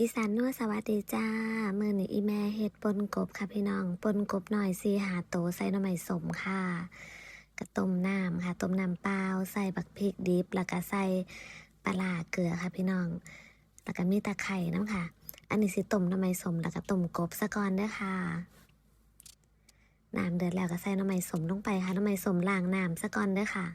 อีสานนัวสวัสดีจ้า มือนี่อีแม่เฮ็ดปนกบค่ะพี่น้อง ปนกบหน่อยสีหาโตใส่หน่อไม้สมค่ะกระต้มน้ำค่ะ ต้มน้ำเปล่าใส่บักพริกดิบแล้วก็ใส่ปลาเกลือค่ะพี่น้อง แล้วก็มีตะไคร่น้ำค่ะ อันนี้สิต้มหน่อไม้สมแล้วก็ต้มกบซะก่อนเด้อค่ะ น้ำเดือดแล้วก็ใส่หน่อไม้สมลงไปค่ะหน่อไม้สมล้างน้ำซะก่อนเด้อค่ะ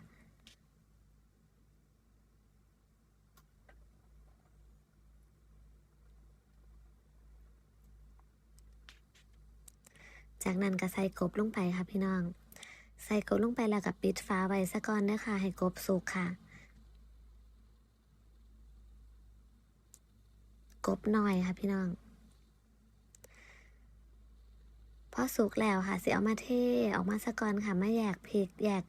จากนั้นก็ใส่กบลงไปค่ะพี่น้อง ใส่กบลงไปแล้วก็ปิดฝาไว้ซะก่อนนะคะให้กบสุกค่ะ กบหน่อยค่ะพี่น้องพอสุกแล้วค่ะสิเอามาเทออกมาซะก่อนค่ะไม่แยกพริกแยก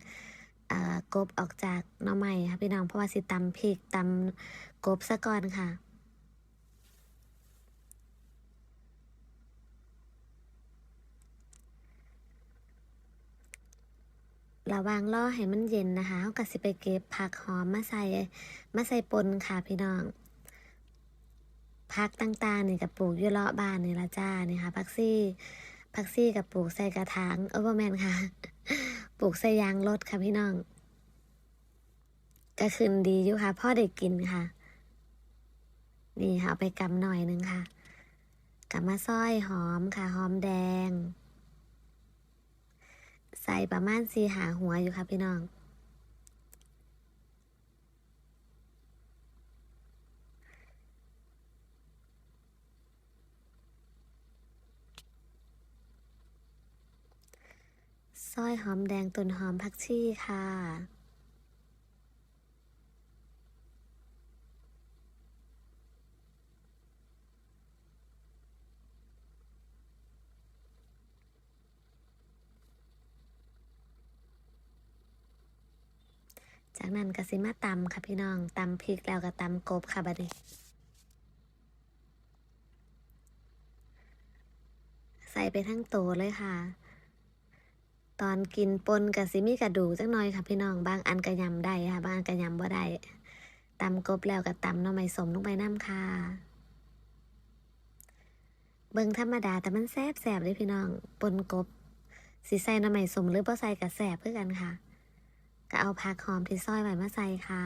กบออกจากหน่อไม้ค่ะพี่น้องเพราะว่าสิตำพริกตำกบซะก่อนค่ะ ระวางรอให้มันเย็นนะคะเขาก็สิไปเก็บผักหอมมาใส่มาใส่ปนค่ะพี่น้องผักต่างๆนี่กับปลูกอยู่เลาะบ้านนี่ละจ้านี่ค่ะผักซี่ผักซี่กับปลูกใส่กระถางเออบ่แมนค่ะ ปลูกใส่ยางรถค่ะพี่น้องก็ขึ้นดีอยู่ค่ะพ่อได้กินค่ะ นี่ค่ะเอาไปกำหน่อยนึงค่ะกำมาซอยหอมค่ะหอมแดง ใส่ประมาณสีหาหัวอยู่ค่ะพี่น้อง ซอยหอมแดงต้นหอมผักชีค่ะ จากนั้นก็สิมาตำค่ะพี่น้องตำพริกแล้วก็ตำกบค่ะบัดนี้ใส่ไปทั้งโตเลยค่ะ ตอนกินปนกับซิมีกระดูกจักหน่อยค่ะพี่น้องบางอันกระยำได้ค่ะ บางอันกระยำบ่ได้ตำกบแล้วก็ตำน่อไม้สมลงไปน้ำค่ะ เบิ่งธรรมดาแต่มันแซ่บแสบเลยพี่น้องปนกบสิใส่น่อไม้สมหรือบ่ใส่กับแสบเพื่อกันค่ะ ก็เอาผักหอมที่ซอยไว้มาใส่ค่ะ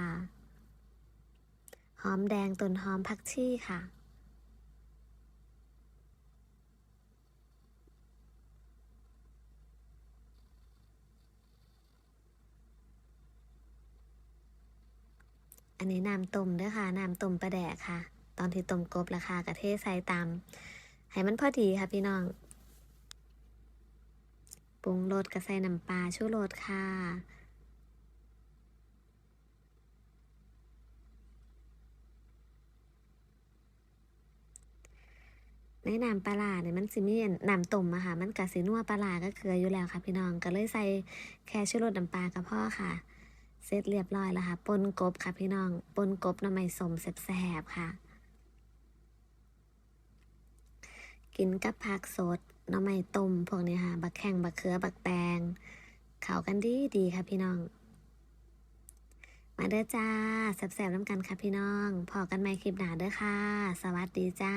หอมแดงต้นหอมผักชีค่ะ อันนี้น้ำต้มด้อค่ะน้ำต้มปลาแดกค่ะ ตอนที่ต้มกบราคากะเทศใส่ตามให้มันพอดีค่ะพี่น้องปรุงรสกระใส่น้ำปลาชูรสค่ะ ในน้ำปลาเนี่ยมันสิมีน้ำต้มอะค่ะ มันกะสินัวปลาก็เคืออยู่แล้วค่ะ พี่น้องก็เลยใส่แค่ชูรสน้ำปลากับพ่อค่ะ เสร็จเรียบร้อยแล้วค่ะปนกบค่ะพี่น้องปนกบหน้ำไม้สมแซ่บๆค่ะ กินกับผักสดหน้ำไม้ต้มพวกนี้ค่ะ บักแข้งบักเขือบักแตงเข้ากันดีดีค่ะพี่น้อง มาเด้อจ้าแซ่บๆน้ำกันค่ะพี่น้องพอกันใหม่คลิปหนาเด้อค่ะ สวัสดีจ้า